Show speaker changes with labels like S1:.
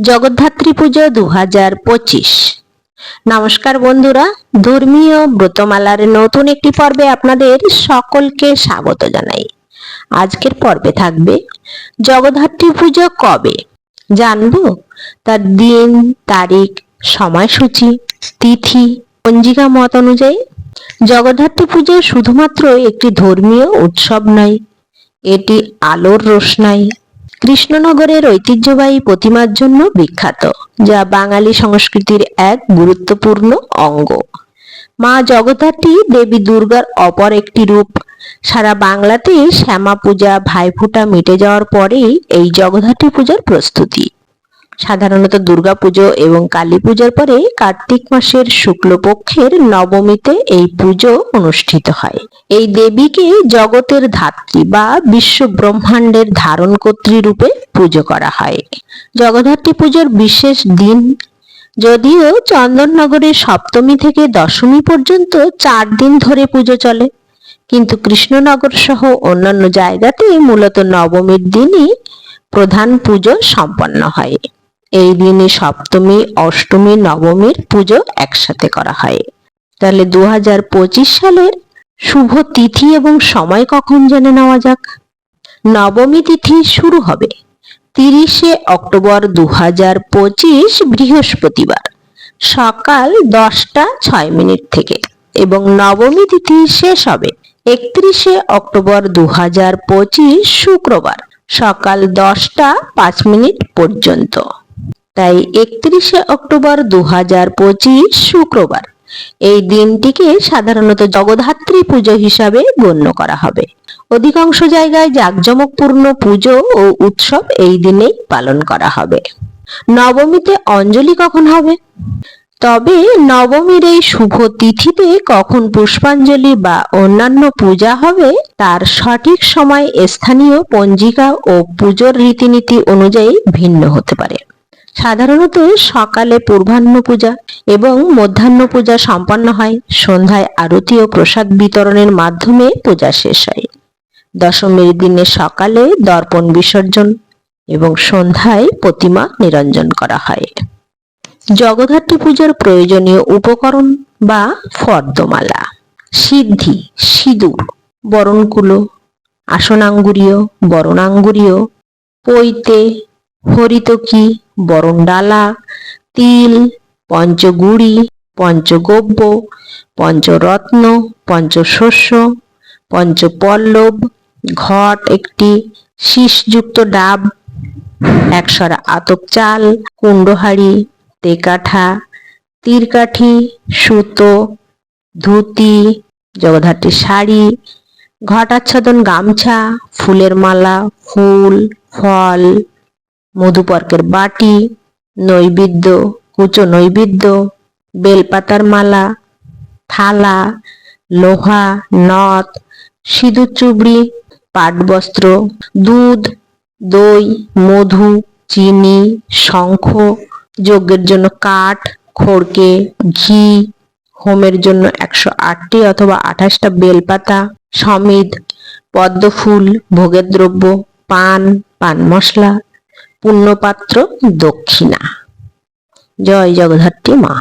S1: জগদ্ধাত্রী পুজো দু হাজার পঁচিশ। নমস্কার বন্ধুরা, ধর্মীয় ব্রতমালার নতুন একটি পর্বে আপনাদের সকলকে স্বাগত জানাই। আজকের পর্বে থাকবে, জগদ্ধাত্রী পুজো কবে? জানব তার দিন, তারিখ, সময়সূচি, তিথি, পঞ্জিকা মত অনুযায়ী। জগদ্ধাত্রী পুজো শুধুমাত্র একটি ধর্মীয় উৎসব নয়, এটি আলোর রোশনাই। কৃষ্ণনগরের ঐতিহ্যবাহী প্রতিমার জন্য বিখ্যাত, যা বাঙালি সংস্কৃতির এক গুরুত্বপূর্ণ অঙ্গ। মা জগদ্ধাত্রী দেবী দুর্গার অপর একটি রূপ। সারা বাংলাতে শ্যামা পূজা ভাইফোঁটা মিটে যাওয়ার পরেই এই জগদ্ধাত্রী পূজার প্রস্তুতি। সাধারণত দুর্গা পুজো এবং কালী পূজার পরে কার্তিক মাসের শুক্লপক্ষের নবমীতে এই পুজো অনুষ্ঠিত হয়। এই দেবীকে জগতের ধাত্রী বা বিশ্ব ব্রহ্মাণ্ডের ধারণকর্ত্রী রূপে পুজো করা হয়। জগদ্ধাত্রী পুজোর বিশেষ দিন যদিও চন্দননগরে সপ্তমী থেকে দশমী পর্যন্ত চার দিন ধরে পুজো চলে। কিন্তু কৃষ্ণনগর সহ অন্যান্য জায়গাতে মূলত নবমীর দিনই প্রধান পুজো সম্পন্ন হয়। এই দিনে সপ্তমী, অষ্টমী, নবমীর পুজো একসাথে করা হয়। তাহলে দু হাজার পঁচিশ সালের শুভ তিথি এবং সময় কখন জেনে নেওয়া যাক? নবমী তিথি শুরু হবে তিরিশে অক্টোবর দু হাজার পঁচিশ, বৃহস্পতিবার, সকাল দশটা ছয় মিনিট থেকে এবং নবমী তিথি শেষ হবে একত্রিশে অক্টোবর দু হাজার পঁচিশ, শুক্রবার, সকাল দশটা পাঁচ মিনিট পর্যন্ত। তাই একত্রিশে অক্টোবর দু শুক্রবার এই দিনটিকে সাধারণত জগদ্ধাত্রী পুজো হিসাবে গণ্য করা হবে। অধিকাংশ জায়গায় জাঁকজমকপূর্ণ পুজো ও উৎসব এই দিনেই পালন করা হবে। নবমীতে অঞ্জলি কখন হবে? তবে নবমীর এই শুভ তিথিতে কখন পুষ্পাঞ্জলি বা অন্যান্য পূজা হবে তার সঠিক সময় স্থানীয় পঞ্জিকা ও পুজোর রীতিনীতি অনুযায়ী ভিন্ন হতে পারে। সাধারণত সকালে পূর্বাহ্ন পূজা এবং মধ্যাহ্ন পূজা সম্পন্ন হয়। সন্ধ্যায় আরতি ও প্রসাদ বিতরণের মাধ্যমে পূজা শেষ হয়। দশমীর দিনে সকালে দর্পণ বিসর্জন এবং সন্ধ্যায় প্রতিমা নিরঞ্জন করা হয়। জগদ্ধাত্রী পূজার প্রয়োজনীয় উপকরণ বা ফর্দমালা, সিদ্ধি, সিঁদুর, বরণকুলো, আসনাঙ্গুরীয়, বরণাঙ্গুরীয়, পৈতে, হরিতকি বরণডালা, তিল, পঞ্চগুড়ি, পঞ্চগব্য, পঞ্চরত্ন, পঞ্চশস্য, পঞ্চপল্লব, ঘট একটি শীষযুক্ত ডাব একশরা আতপ চাল কুণ্ডহাড়ি তেকাঠা, তীরকাঠি, সুতো, ধুতি, জগদ্ধাত্রী শাড়ি, ঘটাচ্ছাদন গামছা, ফুলের মালা, ফুল, ফল মধুপর্কের বাটি, নৈবেদ্য, কুচো নৈবেদ্য, বেলপাতার মালা, থালা, লোহা, নথ, সিঁদুর চুবড়ি, পাটবস্ত্র, দুধ, দই, মধু, চিনি, শঙ্খ, যজ্ঞের জন্য কাঠ, খড়কে, ঘি, হোমের জন্য একশো আটটি অথবা আঠাশটা বেলপাতা সমিধ পদ্মফুল, ভোগের দ্রব্য, পান পান মশলা পুণ্যপাত্র দক্ষিণা। জয় জগদ্ধাত্রী মা।